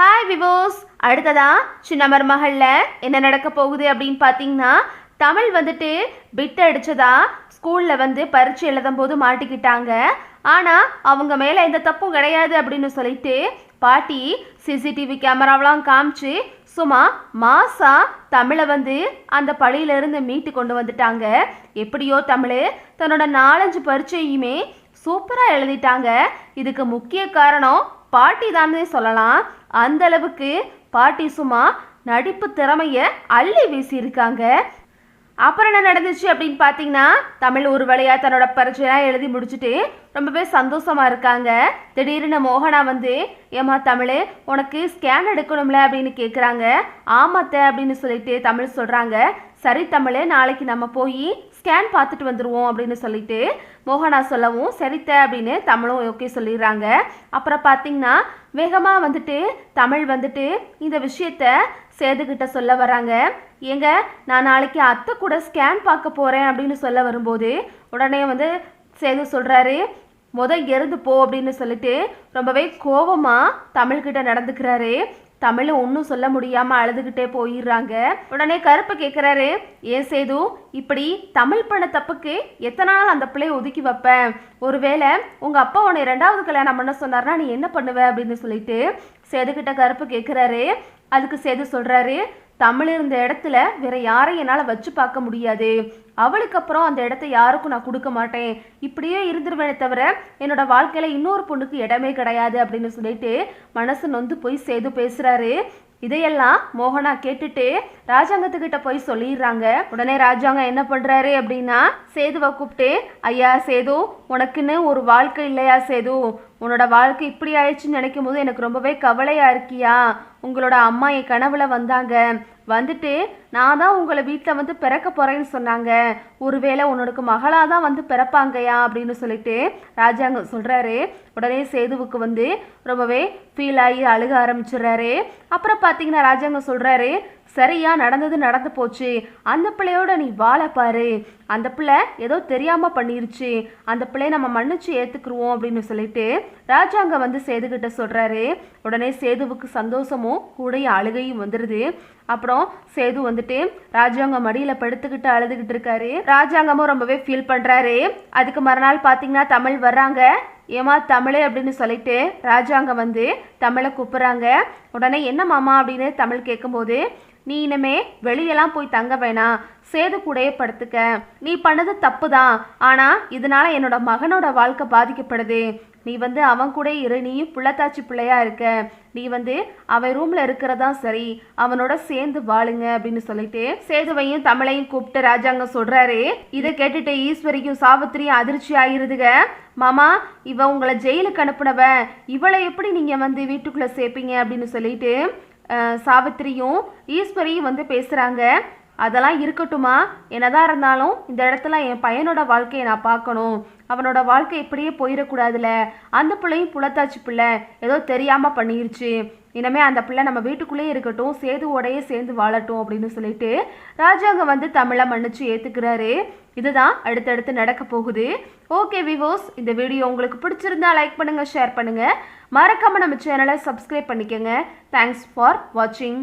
Hi விவோஸ் அடுத்ததா சின்ன மகளில் என்ன நடக்க போகுது அப்படின்னு பார்த்தீங்கன்னா தமிழ் வந்துட்டு பிட் அடித்ததா ஸ்கூலில் வந்து பரீட்சை எழுதும் போது மாட்டிக்கிட்டாங்க. ஆனால் அவங்க மேலே எந்த தப்பும் கிடையாது அப்படின்னு சொல்லிட்டு பாட்டி சிசிடிவி கேமராவெலாம் காமிச்சு சும்மா மாசா தமிழை வந்து அந்த பழியிலிருந்து மீட்டு கொண்டு வந்துட்டாங்க. எப்படியோ தமிழ் தன்னோட நாலஞ்சு பரீட்சையுமே சூப்பராக எழுதிட்டாங்க. இதுக்கு முக்கிய காரணம் பாட்டி தானே சொல்லலாம். அந்த அளவுக்கு பாட்டி சும்மா நடிப்பு திறமையை அள்ளி வீசியிருக்காங்க. அப்புறம் என்ன நடந்துச்சு அப்படின்னு பார்த்தீங்கன்னா தமிழ் ஒரு வழியாக தன்னோட பரீட்சையெல்லாம் எழுதி முடிச்சுட்டு ரொம்பவே சந்தோஷமாக இருக்காங்க. திடீர்னு மோகனா வந்து ஏமா தமிழ் உனக்கு ஸ்கேன் எடுக்கணும்ல? அப்படின்னு கேட்குறாங்க ஆமாத்த அப்படின்னு சொல்லிட்டு தமிழ் சொல்கிறாங்க சரி தமிழே நாளைக்கு நம்ம போய் ஸ்கேன் பார்த்துட்டு வந்துடுவோம் அப்படின்னு சொல்லிட்டு மோகனா சொல்லவும் சரித்த அப்படின்னு தமிழும் ஓகே சொல்லிடுறாங்க. அப்புறம் பார்த்தீங்கன்னா வேகமாக வந்துட்டு தமிழ் வந்துட்டு இந்த விஷயத்த சேதுக்கிட்ட சொல்ல வராங்க. ஏங்க நான் நாளைக்கு அத்தை கூட ஸ்கேன் பார்க்க போகிறேன் அப்படின்னு சொல்ல வரும்போது உடனே வந்து சேது சொல்கிறாரு முத இருந்து போ அப்படின்னு சொல்லிட்டு ரொம்பவே கோபமாக தமிழ்கிட்ட நடந்துக்கிறாரு. தமிழ் ஒன்றும் சொல்ல முடியாமல் அழுதுகிட்டே போயிடுறாங்க. உடனே கருப்பு கேட்குறாரு ஏன் சேது இப்படி தமிழ் பண்ண தப்புக்கு எத்தனை நாள் அந்த பிள்ளைய ஒதுக்கி வைப்பேன்? ஒருவேளை உங்கள் அப்பா உன்னை ரெண்டாவது கல்யாணம் பண்ண சொன்னார்னா நீ என்ன பண்ணுவ? அப்படின்னு சொல்லிட்டு சேதுக்கிட்ட கருப்பு கேட்குறாரு அதுக்கு சேது சொல்கிறாரு தமிழ் இருந்த இடத்துல வேற யாரையும் என்னால் வச்சு பார்க்க முடியாது. அவளுக்கு அப்புறம் அந்த இடத்த யாருக்கும் நான் கொடுக்க மாட்டேன். இப்படியே இருந்துருவேனே தவிர என்னோட வாழ்க்கையில் இன்னொரு பொண்ணுக்கு இடமே கிடையாது அப்படின்னு சொல்லிட்டு மனசு நொந்து போய் சேது பேசுறாரு. இதையெல்லாம் மோகனா கேட்டுட்டு ராஜாங்கத்துக்கிட்ட போய் சொல்லிடுறாங்க. உடனே ராஜாங்கம் என்ன பண்ணுறாரு அப்படின்னா சேதுவை கூப்பிட்டு ஐயா சேது உனக்குன்னு ஒரு வாழ்க்கை இல்லையா சேது? உன்னோட வாழ்க்கை இப்படி ஆயிடுச்சுன்னு நினைக்கும் போது எனக்கு ரொம்பவே கவலையாக இருக்கியா? உங்களோட அம்மா என் கனவுல வந்தாங்க. வந்துட்டு நான் தான் உங்களை வீட்டில் வந்து பிறக்க போகிறேன்னு சொன்னாங்க. ஒருவேளை உன்னோட மகளாக தான் வந்து பிறப்பாங்கயா அப்படின்னு சொல்லிட்டு ராஜாங்க சொல்கிறாரு உடனே சேதுவுக்கு வந்து ரொம்பவே ஃபீல் ஆகி அழுக ஆரம்பிச்சிடுறாரு. அப்புறம் பார்த்தீங்கன்னா ராஜாங்க சொல்கிறாரு சரியா நடந்தது நடந்து போச்சு. அந்த பிள்ளையோட நீ வாழ பாரு. அந்த பிள்ளை ஏதோ தெரியாம பண்ணிருச்சு. அந்த பிள்ளைய நம்ம மன்னிச்சு ஏத்துக்குருவோம் அப்படின்னு சொல்லிட்டு ராஜாங்க வந்து சேதுகிட்ட சொல்றாரு. உடனே சேதுவுக்கு சந்தோஷமும் கூடைய அழுகையும் வந்துடுது அப்புறம் சேது வந்துட்டு ராஜாங்க மடியில படுத்துக்கிட்டு அழுதுகிட்டு இருக்காரு. ராஜாங்கமும் ரொம்பவே ஃபீல் பண்றாரு. அதுக்கு மறுநாள் பாத்தீங்கன்னா தமிழ் வர்றாங்க. ஏமா தமிழே அப்படின்னு சொல்லிட்டு ராஜாங்க வந்து தமிழை கூப்பிட்றாங்க. உடனே என்ன மாமா அப்படின்னு தமிழ் கேட்கும்போது நீ இனிமே வெளியெல்லாம் போய் தங்க வேணாம் சேது கூடையே படுத்துக்க. நீ பண்ணது தப்பு தான் ஆனால் இதனால என்னோட மகனோட வாழ்க்கை பாதிக்கப்படுது. நீ வந்து அவன் கூட இரு. நீயும் புள்ளத்தாச்சி பிள்ளையா இருக்க. நீ வந்து அவன் ரூம்ல இருக்கிறதா சரி. அவனோட சேர்ந்து வாழுங்க அப்படின்னு சொல்லிட்டு சேதுவையும் தமிழையும் கூப்பிட்டு ராஜாங்க சொல்றாரு. இதை கேட்டுட்டு ஈஸ்வரிக்கும் சாவித்திரியும் அதிர்ச்சி ஆயிருதுக. மாமா இவ உங்களை ஜெயிலுக்கு அனுப்புனவ இவளை எப்படி நீங்க வந்து வீட்டுக்குள்ள சேர்ப்பீங்க அப்படின்னு சொல்லிட்டு சாவித்திரியும் ஈஸ்வரியும் வந்து பேசுகிறாங்க அதெல்லாம் இருக்கட்டுமா என்னதான் இருந்தாலும் இந்த இடத்துல என் பையனோட வாழ்க்கையை நான் பார்க்கணும். அவனோட வாழ்க்கை இப்படியே போயிடக்கூடாதுல அந்த பிள்ளையும் புலத்தாச்சி பிள்ளை. ஏதோ தெரியாமல் பண்ணிருச்சு. இனிமே அந்த பிள்ளை நம்ம வீட்டுக்குள்ளேயே இருக்கட்டும் சேதுவோடையே சேர்ந்து வாழட்டும் அப்படின்னு சொல்லிட்டு ராஜாங்க வந்து தமிழை மன்னிச்சு ஏற்றுக்கிறாரு இதுதான் அடுத்தடுத்து நடக்க போகுது. ஓகே விவோஸ் இந்த வீடியோ உங்களுக்கு பிடிச்சிருந்தா லைக் பண்ணுங்கள் ஷேர் பண்ணுங்கள் மறக்காமல் நம்ம சேனலை சப்ஸ்கிரைப் பண்ணிக்கோங்க. தேங்க்ஸ் ஃபார் வாட்சிங்